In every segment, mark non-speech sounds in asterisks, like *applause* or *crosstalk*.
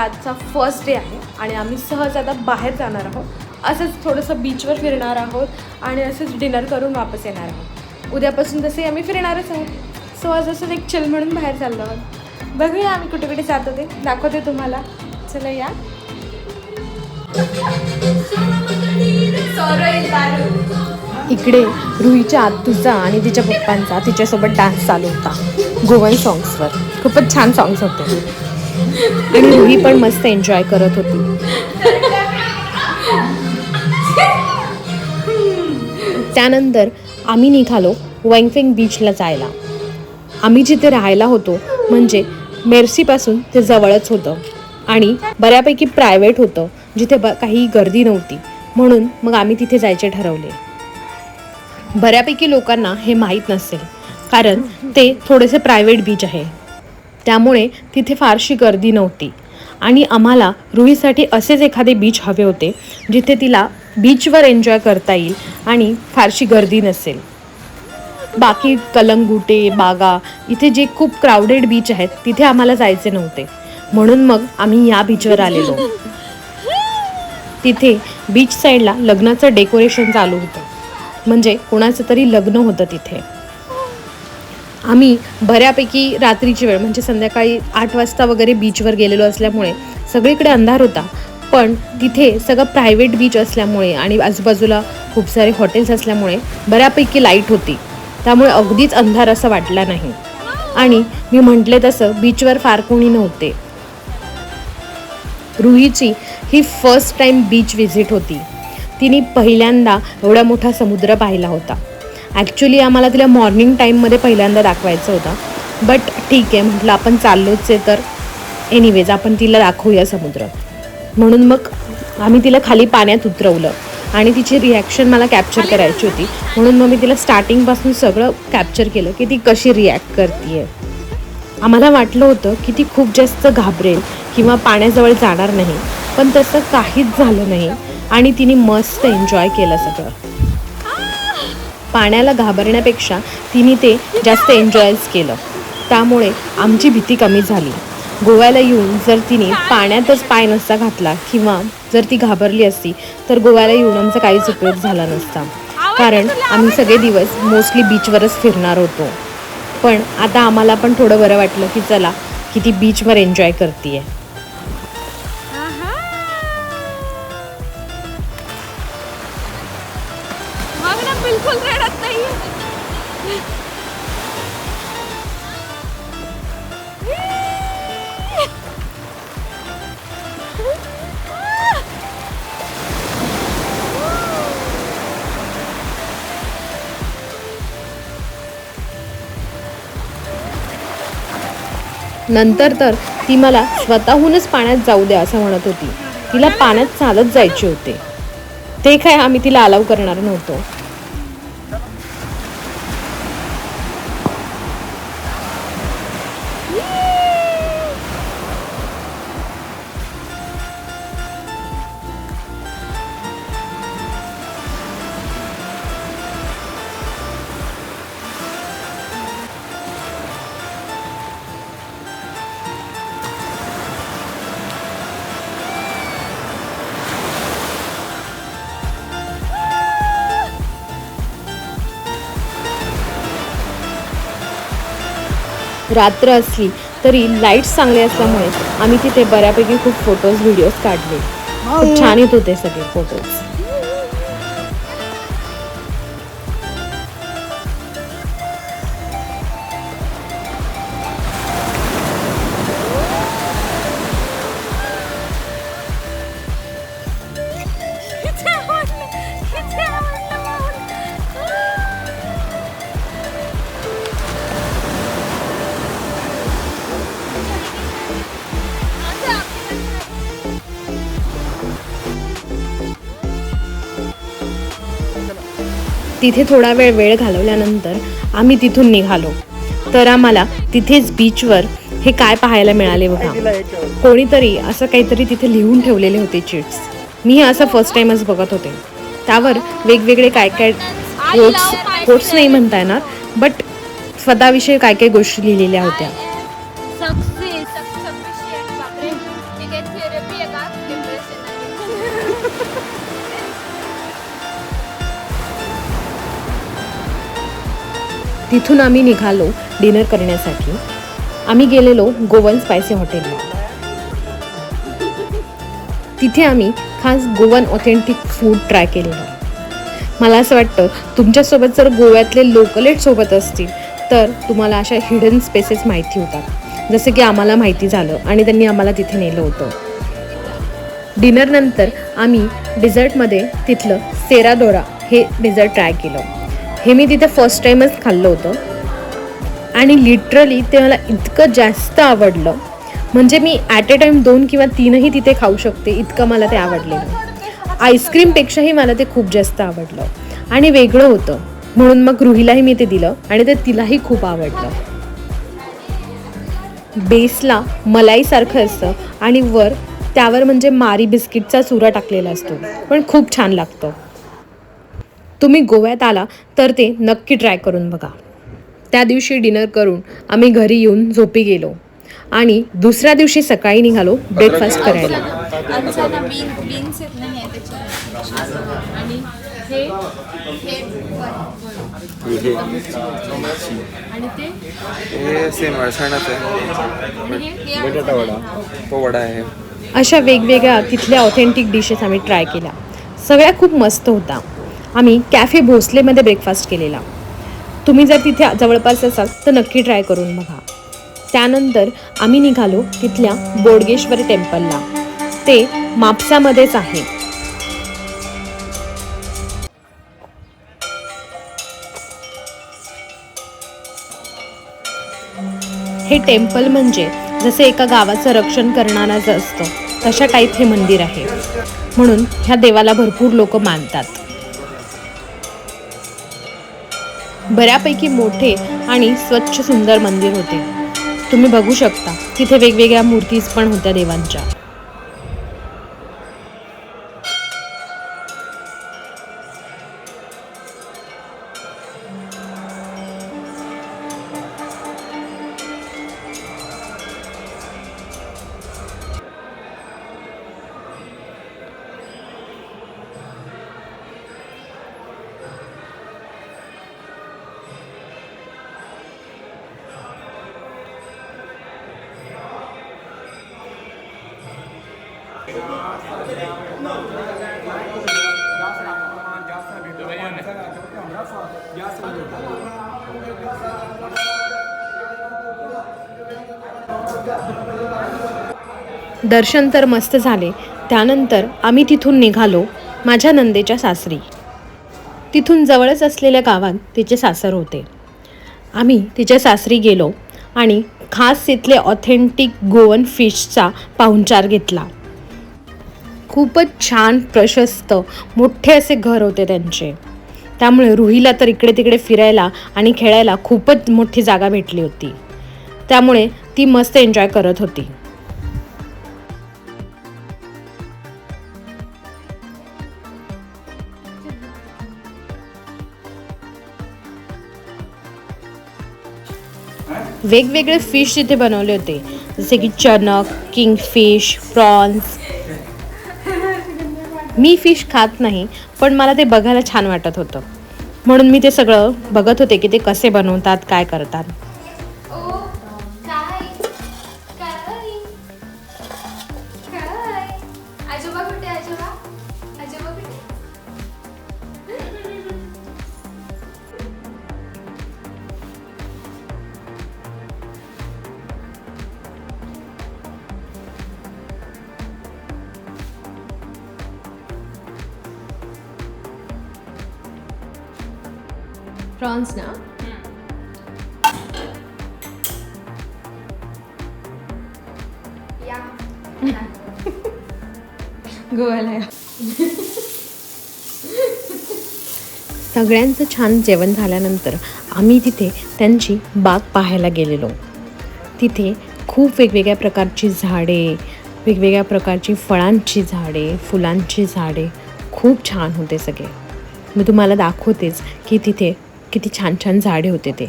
आपला आजचा first day आहे आणि आम्ही सहज आता बाहेर जाणार आहोत. असंच थोडंसं बीचवर फिरणार आहोत आणि असंच डिनर करून वापस येणार आहोत. उद्यापासून तसे आम्ही फिरणारच आहोत. सो आज असंच एक चिल म्हणून बाहेर चाललो आहोत. बघूया आम्ही कुठे कुठे जातो ते. दाखवते तुम्हाला. चला या. इकडे रुईच्या आतूचा आणि तिच्या पप्पांचा तिच्यासोबत डान्स चालू होता. गोवन सॉंग्सवर खूपच छान सॉंग्स होते. आणि रुही पण मस्त एन्जॉय करत होती. त्यानंतर आम्ही निघालो वँगफिंग बीचला जायला. आम्ही जिथे राहायला होतो म्हणजे मेर्सीपासून ते जवळच होतं. आणि बऱ्यापैकी प्रायव्हेट होतं जिथे ब काही गर्दी नव्हती. म्हणून मग आम्ही तिथे जायचे ठरवले. बऱ्यापैकी लोकांना हे माहीत नसेल कारण ते थोडेसे प्रायव्हेट बीच आहे. त्यामुळे तिथे फारशी गर्दी नव्हती. आणि आम्हाला रुहीसाठी असेच एखादे बीच हवे होते जिथे तिला बीचवर एन्जॉय करता येईल आणि फारशी गर्दी नसेल. बाकी कलंगुटे बागा इथे जे खूप क्राउडेड बीच आहेत तिथे आम्हाला जायचे नव्हते. म्हणून मग आम्ही या बीचवर आलेलो. तिथे बीच साईडला लग्नाचं डेकोरेशन चालू होतं. म्हणजे कोणाचं तरी लग्न होतं तिथे. आम्ही बऱ्यापैकी रात्रीची वेळ म्हणजे संध्याकाळी आठ वाजता वगैरे बीचवर गेलेलो असल्यामुळे सगळीकडे अंधार होता. पण तिथे सगळं प्रायव्हेट बीच असल्यामुळे आणि आजूबाजूला खूप सारे हॉटेल्स असल्यामुळे बऱ्यापैकी लाइट होती. त्यामुळे अगदीच अंधार असं वाटला नाही. आणि मी म्हटले तसं बीचवर फार कोणी नव्हते. रुहीची ही फर्स्ट टाईम बीच व्हिजिट होती. तिने पहिल्यांदा एवढा मोठा समुद्र पाहिला होता. ॲक्च्युली आम्हाला तिला मॉर्निंग टाईममध्ये पहिल्यांदा दाखवायचं होता. बट ठीक आहे म्हटलं आपण चाललोच आहे तर. एनिवेज आपण तिला दाखवूया समुद्र म्हणून मग आम्ही तिला खाली पाण्यात उतरवलं. आणि तिची रिॲक्शन मला कॅप्चर करायची होती. म्हणून मग मी तिला स्टार्टिंगपासून सगळं कॅप्चर केलं की ती कशी रिॲक्ट करते आम्हाला वाटलं होतं की ती खूप जास्त घाबरेल किंवा पाण्याजवळ जाणार नाही. पण तसं काहीच झालं नाही. आणि तिने मस्त एन्जॉय केलं सगळं. पाण्याला घाबरण्यापेक्षा तिने ते जास्त एन्जॉयच केलं. त्यामुळे आमची भीती कमी झाली. गोव्याला येऊन जर तिने पाण्यातच पाय नसता घातला किंवा जर ती घाबरली असती तर गोव्याला येऊन आमचा काहीच उपयोग झाला नसता. कारण आम्ही सगळे दिवस मोस्टली बीचवरच फिरणार होतो. पण आता आम्हाला पण थोडं बरं वाटलं की चला की ती बीचवर एन्जॉय करते आहे नंतर तर ती मला स्वतःहूनच पाण्यात जाऊ द्या असं म्हणत होती. तिला पाण्यात चालत जायचे होते. ते काय आम्ही तिला अलाव करणार नव्हतो. रात्र असली तरी लाईट्स चांगले असल्यामुळे आम्ही तिथे बऱ्यापैकी खूप फोटोज व्हिडिओज काढले. खूप छान येत होते सगळे फोटोज तिथे थोडा वेळ वेळ घालवल्यानंतर आम्ही तिथून निघालो. तर आम्हाला तिथेच बीचवर हे काय पाहायला मिळाले बघा. कोणीतरी असं काहीतरी तिथे लिहून ठेवलेले होते चिट्स मी हे असं फर्स्ट टाइमच बघत होते. त्यावर वेगवेगळे काय काय कोट्स कोट्स नाही म्हणता येणार बट स्वतःविषयी काय काय गोष्टी लिहिलेल्या होत्या. तिथून आम्ही निघालो डिनर करण्यासाठी. आम्ही गेलेलो गोवन स्पायसी हॉटेलला. तिथे आम्ही खास गोवन ऑथेंटिक फूड ट्राय केलेलं. मला असं वाटतं तुमच्यासोबत जर गोव्यातले लोकलेट सोबत असतील तर तुम्हाला अशा हिडन स्पेसेस माहिती होतात. जसं की आम्हाला माहिती झालं आणि त्यांनी आम्हाला तिथे नेलं होतं. डिनरनंतर आम्ही डिझर्टमध्ये तिथलं सेरादोरा हे डिझर्ट ट्राय केलं. हे मी तिथे फर्स्ट टाईमच खाल्लं होतं. आणि लिटरली ते मला इतकं जास्त आवडलं. म्हणजे मी ॲट ए टाईम दोन किंवा तीनही तिथे खाऊ शकते इतकं मला ते आवडलेलं. आईस्क्रीमपेक्षाही मला ते खूप जास्त आवडलं. आणि वेगळं होतं. म्हणून मग रुहीलाही मी ते दिलं आणि ते तिलाही खूप आवडलं. बेसला मलाईसारखं असतं आणि वर त्यावर म्हणजे मारी बिस्किटचा चुरा टाकलेला असतो. पण खूप छान लागतं. तुम्ही गोव्यात आला तर ते नक्की ट्राय करून बघा. त्या दिवशी डिनर करून आम्ही घरी येऊन झोपी गेलो आणि दुसऱ्या दिवशी सकाळी निघालो ब्रेकफास्ट करायला. आणि ते? सेम बटाटा वडा. तो वडा आहे. अशा वेगवेगळ्या तिथल्या ऑथेंटिक डिशेस आम्ही ट्राय केल्या. सगळ्या खूप मस्त होता आम्ही कॅफे भोसलेमध्ये ब्रेकफास्ट केलेला. तुम्ही जर तिथे जवळपास असाल तर नक्की ट्राय करून बघा. त्यानंतर आम्ही निघालो तिथल्या बोडगेश्वर टेम्पलला ते मापसामध्येच आहे. हे टेम्पल म्हणजे जसे एका गावाचं रक्षण करणारा असतं तशा टाईप हे मंदिर आहे. म्हणून ह्या देवाला भरपूर लोक मानतात. बऱ्यापैकी मोठे आणि स्वच्छ सुंदर मंदिर होते. तुम्ही बघू शकता तिथे वेगवेगळ्या मूर्तीज पण होत्या देवांच्या. दर्शन तर मस्त झाले. त्यानंतर आम्ही तिथून निघालो माझ्या नंदेच्या सासरी. तिथून जवळच असलेल्या गावात तिचे सासर होते. आम्ही तिच्या सासरी गेलो आणि खास तिथले ऑथेंटिक गोवन फिशचा पाहुणचार घेतला. खूपच छान प्रशस्त मोठे असे घर होते त्यांचे. त्यामुळे रुहीला तर इकडे तिकडे फिरायला आणि खेळायला खूपच मोठी जागा भेटली होती. त्यामुळे ती मस्त एन्जॉय करत होती. वेगवेगळे फिश तिथे बनवले होते. जसे की चणक किंगफिश प्रॉन्स मी फिश खात नाही पण मला ते बघायला छान वाटत होतं. म्हणून मी ते सगळं बघत होते की ते कसे बनवतात काय करतात. प्रॉन्स ना या. *laughs* गोव्याला *laughs* सगळ्यांचं छान जेवण झाल्यानंतर आम्ही तिथे त्यांची बाग पाहायला गेलेलो. तिथे खूप वेगवेगळ्या प्रकारची झाडे वेगवेगळ्या प्रकारची फळांची झाडे फुलांची झाडे. खूप छान होते सगळे. मी तुम्हाला दाखवतेच की तिथे किती छान छान झाडे होते ते.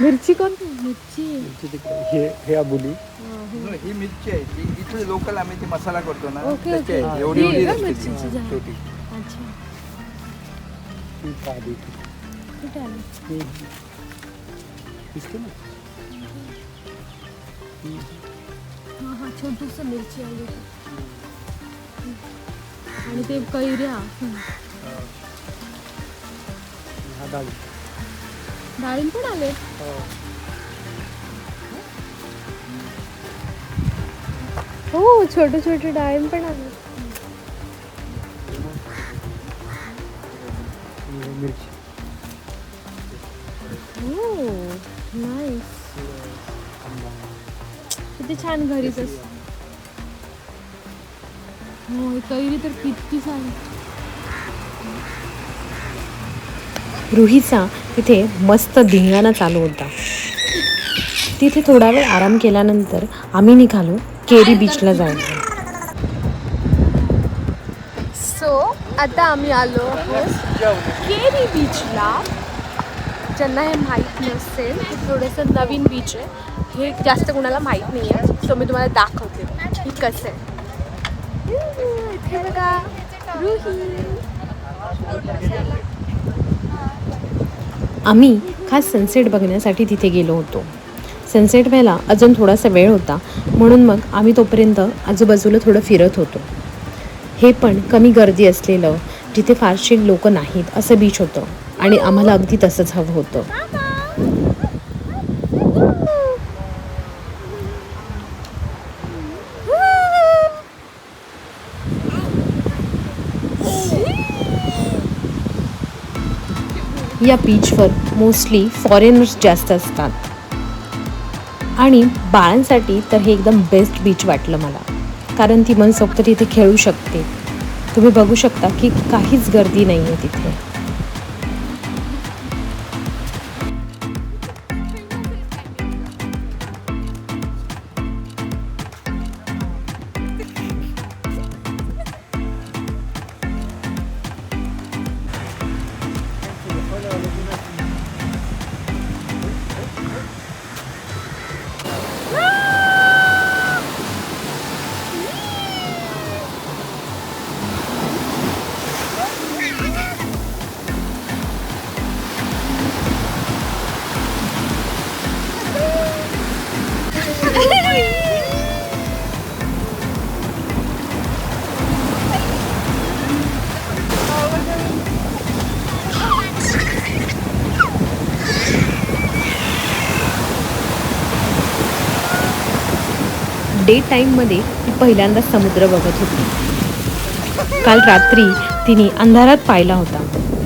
मिरची कोणती? मिरची. हे हे आबुली. ही मिरची आहे ती इथले लोकल आम्ही ती मसाला करतो ना ओके, त्याची ओके. आहे. एवढी ही एवढी का असते ती. मिरचीची झाड? छोटी. अच्छा. ही साधी कुठे आली? हे दिसते ना? हा हा छोटूस मिरची आली. आणि ते कैऱ्या. हा डाळी डाळिंब पण आले. हो. छोटे छोटे डाळिंब पण आले. ही मिरची. हो किती छान घरीच असत. हो ही कैरी तर किती छान रुहीचा तिथे मस्त धिंगाणा चालू होता. तिथे थोडा वेळ आराम केल्यानंतर आम्ही निघालो केरी बीचला जायला सो आता आम्ही आलो केरी बीचला. ज्यांना हे माहीत नसेल हे थोडंसं नवीन बीच आहे. हे जास्त कुणाला माहीत नाही आहे सो मी तुम्हाला दाखवते. की कसं आहे? इथे बघा आम्ही खास सनसेट बघण्यासाठी तिथे गेलो होतो. सनसेट व्हायला अजून थोडासा वेळ होता. म्हणून मग आम्ही तोपर्यंत आजूबाजूला थोडं फिरत होतो. हे पण कमी गर्दी असलेलं जिथे फारसे लोक नाहीत असं बीच होतं. आणि आम्हाला अगदी तसंच हवं होतं. या बीचवर मोस्टली फॉरेनर्स जास्त असतात. आणि बाळांसाठी तर हे एकदम बेस्ट बीच वाटलं मला. कारण ती मनसोक्त तिथे खेळू शकते. तुम्ही बघू शकता की काहीच गर्दी नाही आहे तिथे. डे टाईममध्ये ती पहिल्यांदा समुद्र बघत होती. काल रात्री तिने अंधारात पाहिला होता.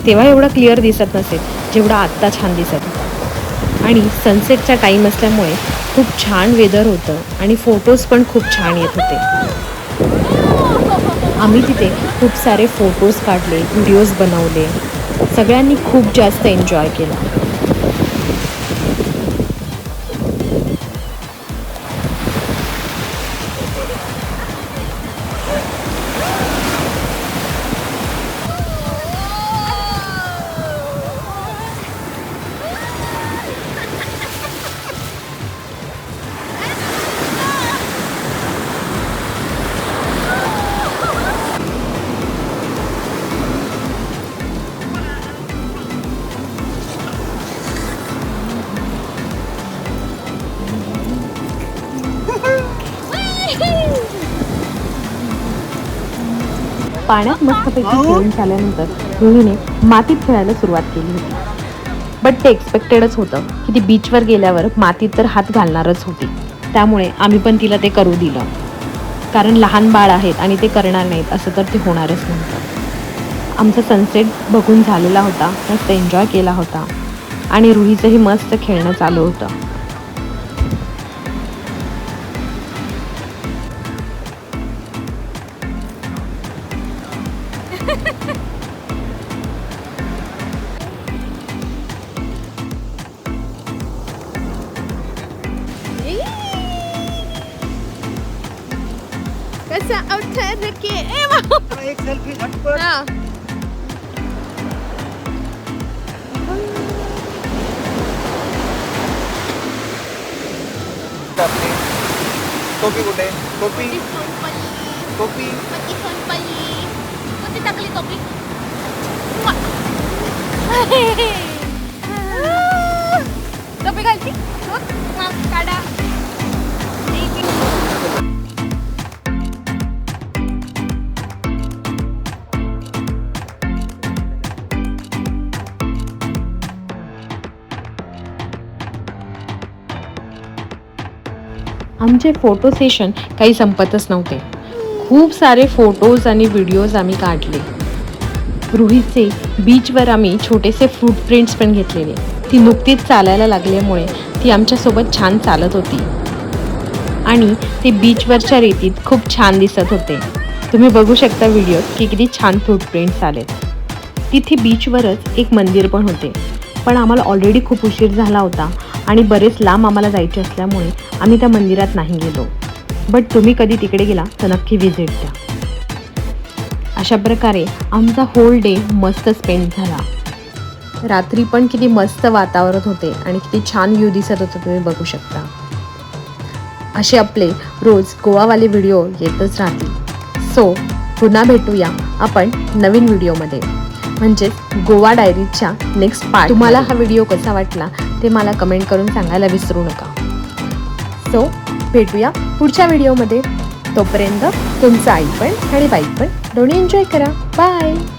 तेव्हा एवढा क्लिअर दिसत नसेल जेवढा आत्ता छान दिसत. होता आणि सनसेटचा टाईम असल्यामुळे खूप छान वेदर होतं आणि फोटोज पण खूप छान येत होते. आम्ही तिथे खूप सारे फोटोज काढले व्हिडिओज बनवले. सगळ्यांनी खूप जास्त एन्जॉय केला. पाण्यात मस्तपैकी खेळून झाल्यानंतर रोहिणीने मातीत खेळायला सुरुवात केली होती. बट ते एक्सपेक्टेडच होतं की ती बीचवर गेल्यावर मातीत तर हात घालणारच होती. त्यामुळे आम्ही पण तिला ते करू दिलं. कारण लहान बाळ आहेत आणि ते करणार नाहीत असं तर ते होणारच नव्हतं. आमचा सनसेट बघून झालेला होता मस्त एन्जॉय केला होता. आणि रुहीचंही मस्त खेळणं चालू होतं. *laughs* कसा अवतार के ए एक सेल्फी झटपट. हा. टोपी कुठे? टोपी. टोपी. टोपी टोपी घालती. काढा. आमचे फोटो सेशन काही संपतच नव्हते. खूप सारे फोटोज आणि व्हिडिओज आम्ही काढले. रुहीचे बीचवर आम्ही छोटेसे फ्रूट प्रिंट्स पण घेतलेले. ती नुकतीच चालायला लागल्यामुळे ती आमच्यासोबत छान चालत होती. आणि ते बीचवरच्या रेतीत खूप छान दिसत होते. तुम्ही बघू शकता व्हिडिओत की किती छान फ्रूट प्रिंट्स आलेत. तिथे बीचवरच एक मंदिर पण होते. पण आम्हाला ऑलरेडी खूप उशीर झाला होता आणि बरेच लांब आम्हाला जायचे असल्यामुळे आम्ही त्या मंदिरात नाही गेलो. बट तुम्ही कधी तिकडे गेला तर नक्की व्हिजिट द्या. अशा प्रकारे आमचा होल डे मस्त स्पेंड झाला. रात्री पण किती मस्त वातावरण होते आणि किती छान व्ह्यू दिसत होतं तुम्ही बघू शकता. असे आपले रोज गोवावाले व्हिडिओ येतच राहतील. सो पुन्हा भेटूया आपण नवीन व्हिडिओमध्ये म्हणजेच गोवा डायरीच्या नेक्स्ट पार्ट तुम्हाला हा व्हिडिओ कसा वाटला ते मला कमेंट करून सांगायला विसरू नका. सो भेटूया पुढच्या व्हिडिओमध्ये तोपर्यंत तुमचं आई पण आणि बाईक पण दोन्ही एन्जॉय करा. बाय.